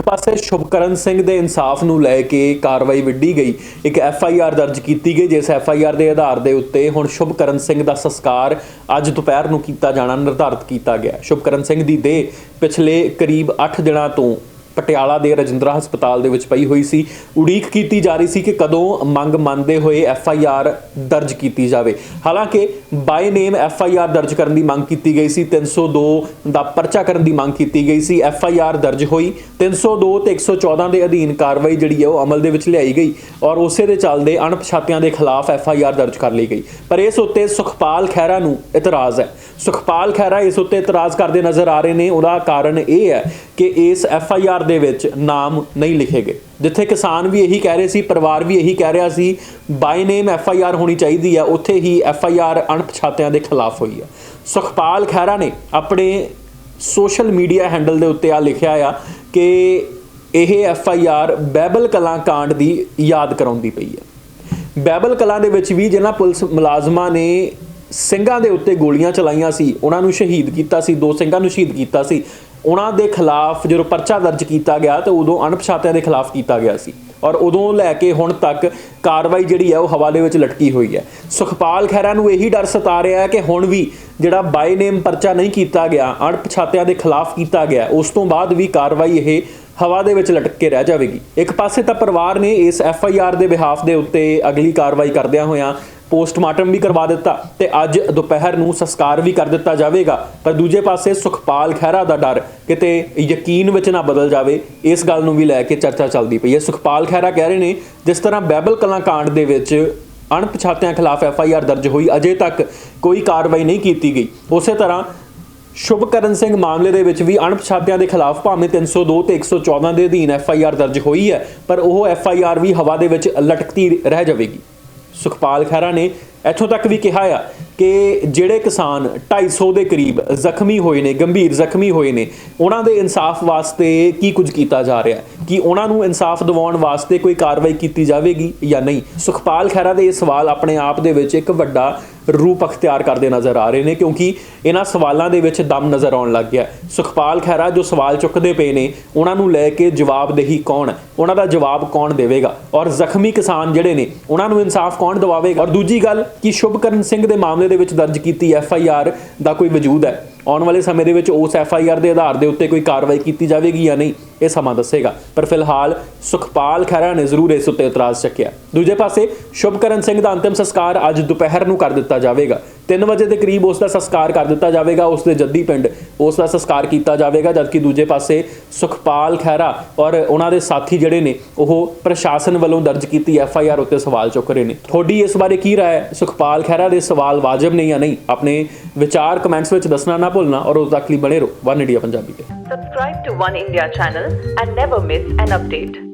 ਇੱਕ ਪਾਸੇ ਸ਼ੁਭਕਰਨ ਸਿੰਘ ਦੇ ਇਨਸਾਫ ਨੂੰ ਲੈ ਕੇ ਕਾਰਵਾਈ ਵਿੱਢੀ ਗਈ, ਇੱਕ ਐਫ ਆਈ ਆਰ ਦਰਜ ਕੀਤੀ ਗਈ, ਜਿਸ ਐਫ ਆਈ ਆਰ ਦੇ ਆਧਾਰ ਦੇ ਉੱਤੇ ਹੁਣ ਸ਼ੁਭਕਰਨ ਸਿੰਘ ਦਾ ਸੰਸਕਾਰ ਅੱਜ ਦੁਪਹਿਰ ਨੂੰ ਕੀਤਾ ਜਾਣਾ, ਨਿਰਧਾਰਤ ਕੀਤਾ ਗਿਆ। ਸ਼ੁਭਕਰਨ ਸਿੰਘ ਦੀ ਦੇਹ ਪਿਛਲੇ ਕਰੀਬ 8 ਦਿਨਾਂ ਤੋਂ ਪਟਿਆਲਾ ਦੇ ਰਜਿੰਦਰਾ ਹਸਪਤਾਲ ਦੇ ਵਿੱਚ ਪਈ ਹੋਈ ਸੀ। ਉਡੀਕ ਕੀਤੀ ਜਾ ਰਹੀ ਸੀ ਕਿ ਕਦੋਂ ਮੰਗ ਮੰਨਦੇ ਹੋਏ ਐਫ ਆਈ ਆਰ ਦਰਜ ਕੀਤੀ ਜਾਵੇ। ਹਾਲਾਂਕਿ ਬਾਈ ਨੇਮ ਐਫ ਆਈ ਆਰ ਦਰਜ ਕਰਨ ਦੀ ਮੰਗ ਕੀਤੀ ਗਈ ਸੀ 302 ਦਾ ਪਰਚਾ ਕਰਨ ਦੀ ਮੰਗ ਕੀਤੀ ਗਈ ਸੀ, ਐਫ ਆਈ ਆਰ ਦਰਜ ਹੋਈ। 302 ਤੇ 114 ਦੇ ਅਧੀਨ ਕਾਰਵਾਈ ਜਿਹੜੀ ਹੈ ਉਹ ਅਮਲ ਦੇ ਵਿੱਚ ਲਿਆਈ ਗਈ ਔਰ ਉਸੇ ਦੇ ਚੱਲਦੇ ਅਣਪਛਾਤਿਆਂ ਦੇ ਖਿਲਾਫ ਐਫ ਆਈ ਆਰ ਦਰਜ ਕਰ ਲਈ ਗਈ। ਪਰ ਇਸ ਉੱਤੇ ਸੁਖਪਾਲ ਖਹਿਰਾ ਨੂੰ ਇਤਰਾਜ਼ ਹੈ। ਸੁਖਪਾਲ ਖਹਿਰਾ ਇਸ ਉੱਤੇ ਇਤਰਾਜ਼ ਕਰਦੇ ਨਜ਼ਰ ਆ ਰਹੇ ਨੇ। ਉਹਦਾ ਕਾਰਨ ਇਹ ਹੈ ਕਿ ਇਸ ਐਫ ਆਈ ਆਰ ਦੇ ਵਿੱਚ ਨਾਮ ਨਹੀਂ ਲਿਖੇ ਗਏ। ਜਿੱਥੇ ਕਿਸਾਨ ਵੀ ਇਹੀ ਕਹਿ ਰਹੇ ਸੀ, ਪਰਿਵਾਰ ਵੀ ਇਹੀ ਕਹਿ ਰਿਹਾ ਸੀ ਬਾਈ ਨੇਮ ਐਫ ਆਈ ਆਰ ਹੋਣੀ ਚਾਹੀਦੀ ਹੈ ਉੱਥੇ ਹੀ ਐਫ ਆਈ ਆਰ ਅਣਪਛਾਤਿਆਂ ਦੇ ਖਿਲਾਫ ਹੋਈ ਹੈ ਸੁਖਪਾਲ ਖਹਿਰਾ ਨੇ ਆਪਣੇ ਸੋਸ਼ਲ ਮੀਡੀਆ ਹੈਂਡਲ ਦੇ ਉੱਤੇ ਆ ਲਿਖਿਆ ਆ ਕਿ ਇਹ F I R Behbal Kalan ਕਾਂਡ ਦੀ ਯਾਦ ਕਰਾਉਂਦੀ ਪਈ ਹੈ ਬੈਬਲ ਕਲਾਂ ਦੇ ਵਿੱਚ ਵੀ ਜਿਹਨਾਂ ਪੁਲਿਸ ਮੁਲਾਜ਼ਮਾਂ ਨੇ ਸਿੰਘਾਂ ਦੇ ਉੱਤੇ ਗੋਲੀਆਂ ਚਲਾਈਆਂ ਸੀ, ਉਹਨਾਂ ਨੂੰ ਸ਼ਹੀਦ ਕੀਤਾ ਸੀ, ਦੋ ਸਿੰਘਾਂ ਨੂੰ ਸ਼ਹੀਦ ਕੀਤਾ ਸੀ ਉਹਨਾਂ ਦੇ ਖਿਲਾਫ ਜਦੋਂ ਪਰਚਾ ਦਰਜ ਕੀਤਾ ਗਿਆ ਤਾਂ ਉਦੋਂ ਅਣਪਛਾਤਿਆਂ ਦੇ ਖਿਲਾਫ ਕੀਤਾ ਗਿਆ ਸੀ। ਔਰ ਉਦੋਂ ਲੈ ਕੇ ਹੁਣ ਤੱਕ ਕਾਰਵਾਈ ਜਿਹੜੀ ਹੈ ਉਹ ਹਵਾਲੇ ਵਿੱਚ ਲਟਕੀ ਹੋਈ ਹੈ। ਸੁਖਪਾਲ ਖਹਿਰਾ ਨੂੰ ਇਹੀ ਡਰ ਸਤਾ ਰਿਹਾ ਹੈ ਕਿ ਹੁਣ ਵੀ ਜਿਹੜਾ ਬਾਈ ਨੇਮ ਪਰਚਾ ਨਹੀਂ ਕੀਤਾ ਗਿਆ, ਅਣਪਛਾਤਿਆਂ ਦੇ ਖਿਲਾਫ ਕੀਤਾ ਗਿਆ, ਉਸ ਤੋਂ ਬਾਅਦ ਵੀ ਕਾਰਵਾਈ ਇਹ ਹਵਾ ਦੇ ਵਿੱਚ ਲਟਕ ਕੇ ਰਹਿ ਜਾਵੇਗੀ। ਇੱਕ ਪਾਸੇ ਤਾਂ ਪਰਿਵਾਰ ਨੇ ਇਸ ਐਫ ਆਈ ਆਰ ਦੇ ਬਿਹਾਫ ਦੇ ਉੱਤੇ ਅਗਲੀ ਕਾਰਵਾਈ ਕਰਦਿਆਂ ਹੋਇਆਂ ਪੋਸਟਮਾਰਟਮ ਵੀ ਕਰਵਾ ਦਿੱਤਾ ਤੇ ਅੱਜ ਦੁਪਹਿਰ ਨੂੰ ਸੰਸਕਾਰ ਵੀ ਕਰ ਦਿੱਤਾ ਜਾਵੇਗਾ। ਪਰ ਦੂਜੇ ਪਾਸੇ ਸੁਖਪਾਲ ਖਹਿਰਾ ਦਾ ਡਰ ਕਿਤੇ ਯਕੀਨ ਵਿੱਚ ਨਾ ਬਦਲ ਜਾਵੇ, ਇਸ ਗੱਲ ਨੂੰ ਵੀ ਲੈ ਕੇ ਚਰਚਾ ਚੱਲਦੀ ਪਈ ਹੈ। ਸੁਖਪਾਲ ਖਹਿਰਾ ਕਹਿ ਰਹੇ ਨੇ, ਜਿਸ ਤਰ੍ਹਾਂ ਬੈਬਲ ਕਲਾਂ ਕਾਂਡ ਦੇ ਵਿੱਚ ਅਣਪਛਾਤਿਆਂ ਖਿਲਾਫ ਐਫ ਆਈ ਆਰ ਦਰਜ ਹੋਈ, ਅਜੇ ਤੱਕ ਕੋਈ ਕਾਰਵਾਈ ਨਹੀਂ ਕੀਤੀ ਗਈ। ਉਸੇ ਤਰ੍ਹਾਂ ਸ਼ੁਭਕਰਨ ਸਿੰਘ ਮਾਮਲੇ ਦੇ ਵਿੱਚ ਵੀ ਅਣਪਛਾਤਿਆਂ ਦੇ ਖਿਲਾਫ ਭਾਵੇਂ 302 ਤੇ 114 ਦੇ ਅਧੀਨ ਐਫ ਆਈ ਆਰ ਦਰਜ ਹੋਈ ਹੈ, ਪਰ ਉਹ ਐਫ ਆਈ ਆਰ ਵੀ ਹਵਾ ਦੇ ਵਿੱਚ ਲਟਕਦੀ ਰਹਿ ਜਾਵੇਗੀ। ਸੁਖਪਾਲ ਖਹਿਰਾ ਨੇ ਇੱਥੋਂ ਤੱਕ ਵੀ ਕਿਹਾ ਆ ਕਿ ਜਿਹੜੇ ਕਿਸਾਨ 250 ਦੇ ਕਰੀਬ ਜ਼ਖਮੀ ਹੋਏ ਨੇ, ਗੰਭੀਰ ਜ਼ਖਮੀ ਹੋਏ ਨੇ, ਉਹਨਾਂ ਦੇ ਇਨਸਾਫ ਵਾਸਤੇ ਕੀ ਕੁਝ ਕੀਤਾ ਜਾ ਰਿਹਾ ਕਿ ਉਹਨਾਂ ਨੂੰ ਇਨਸਾਫ ਦਿਵਾਉਣ ਵਾਸਤੇ ਕੋਈ ਕਾਰਵਾਈ ਕੀਤੀ ਜਾਵੇਗੀ ਜਾਂ ਨਹੀਂ? ਸੁਖਪਾਲ ਖਹਿਰਾ ਦੇ ਇਹ ਸਵਾਲ ਆਪਣੇ ਆਪ ਦੇ ਵਿੱਚ ਇੱਕ ਵੱਡਾ ਰੂਪ ਅਖਤਿਆਰ ਕਰਦੇ ਨਜ਼ਰ ਆ ਰਹੇ ਨੇ, ਕਿਉਂਕਿ ਇਹਨਾਂ ਸਵਾਲਾਂ ਦੇ ਵਿੱਚ ਦਮ ਨਜ਼ਰ ਆਉਣ ਲੱਗ ਗਿਆ। ਸੁਖਪਾਲ ਖਹਿਰਾ, ਜੋ ਸਵਾਲ ਚੁੱਕਦੇ ਪਏ ਨੇ, ਉਹਨਾਂ ਨੂੰ ਲੈ ਕੇ ਜਵਾਬਦੇਹੀ ਕੌਣ ਉਹਨਾਂ ਦਾ ਜਵਾਬ ਕੌਣ ਦੇਵੇਗਾ? ਔਰ ਜ਼ਖਮੀ ਕਿਸਾਨ ਜਿਹੜੇ ਨੇ, ਉਹਨਾਂ ਨੂੰ ਇਨਸਾਫ ਕੌਣ ਦਿਵਾਵੇਗਾ? ਔਰ ਦੂਜੀ ਗੱਲ, ਕਿ ਸ਼ੁਭਕਰਨ ਸਿੰਘ ਦੇ ਮਾਮਲੇ ਦੇ ਵਿੱਚ ਦਰਜ ਕੀਤੀ ਐਫ ਆਈ ਆਰ ਦਾ ਕੋਈ ਵਜੂਦ ਹੈ? ਆਉਣ ਵਾਲੇ ਸਮੇਂ ਦੇ ਵਿੱਚ ਉਸ ਐਫ ਆਈ ਆਰ ਦੇ ਆਧਾਰ ਦੇ ਉੱਤੇ ਕੋਈ ਕਾਰਵਾਈ ਕੀਤੀ ਜਾਵੇਗੀ ਜਾਂ ਨਹੀਂ, ਇਹ ਸਮਾਂ ਦੱਸੇਗਾ। ਪਰ ਫਿਲਹਾਲ ਸੁਖਪਾਲ ਖਹਿਰਾ ਨੇ ਜ਼ਰੂਰ ਇਸ ਉੱਤੇ ਇਤਰਾਜ਼ ਚੱਕਿਆ। ਦੂਜੇ ਪਾਸੇ ਸ਼ੁਭਕਰਨ ਸਿੰਘ ਦਾ ਅੰਤਿਮ ਸੰਸਕਾਰ ਅੱਜ ਦੁਪਹਿਰ ਨੂੰ ਕਰ ਦਿੱਤਾ ਜਾਵੇਗਾ। 3 ਵਜੇ ਦੇ ਕਰੀਬ ਉਸ ਦਾ ਸੰਸਕਾਰ ਕਰ ਦਿੱਤਾ ਜਾਵੇਗਾ, ਉਸ ਦੇ ਜੱਦੀ ਪਿੰਡ, ਉਸ ਦਾ ਸੰਸਕਾਰ ਕੀਤਾ ਜਾਵੇਗਾ, ਜਦਕਿ ਦੂਜੇ ਪਾਸੇ ਸੁਖਪਾਲ ਖਹਿਰਾ ਔਰ ਉਹਨਾਂ ਦੇ ਸਾਥੀ ਜਿਹੜੇ ਨੇ, ਉਹ ਪ੍ਰਸ਼ਾਸਨ ਵੱਲੋਂ ਦਰਜ ਕੀਤੀ ਐਫ ਆਈ ਆਰ ਉੱਤੇ ਸਵਾਲ ਚੁੱਕ ਰਹੇ ਨੇ। ਤੁਹਾਡੀ ਇਸ ਬਾਰੇ ਕੀ ਰਾਏ ਹੈ? ਸੁਖਪਾਲ ਖਹਿਰਾ ਦੇ ਸਵਾਲ ਵਾਜਬ ਨੇ ਜਾਂ ਨਹੀਂ? ਆਪਣੇ ਵਿਚਾਰ ਕਮੈਂਟਸ ਵਿੱਚ ਦੱਸਣਾ ਨਾ ਭੁੱਲਣਾ ਔਰ ਉਸ ਤੱਕ ਲਈ ਬਣੇ ਰਹੋ। ਵਨ ਇੰਡੀਆ ਪੰਜਾਬੀ ਤੇ। Subscribe to One India channel and never miss an update.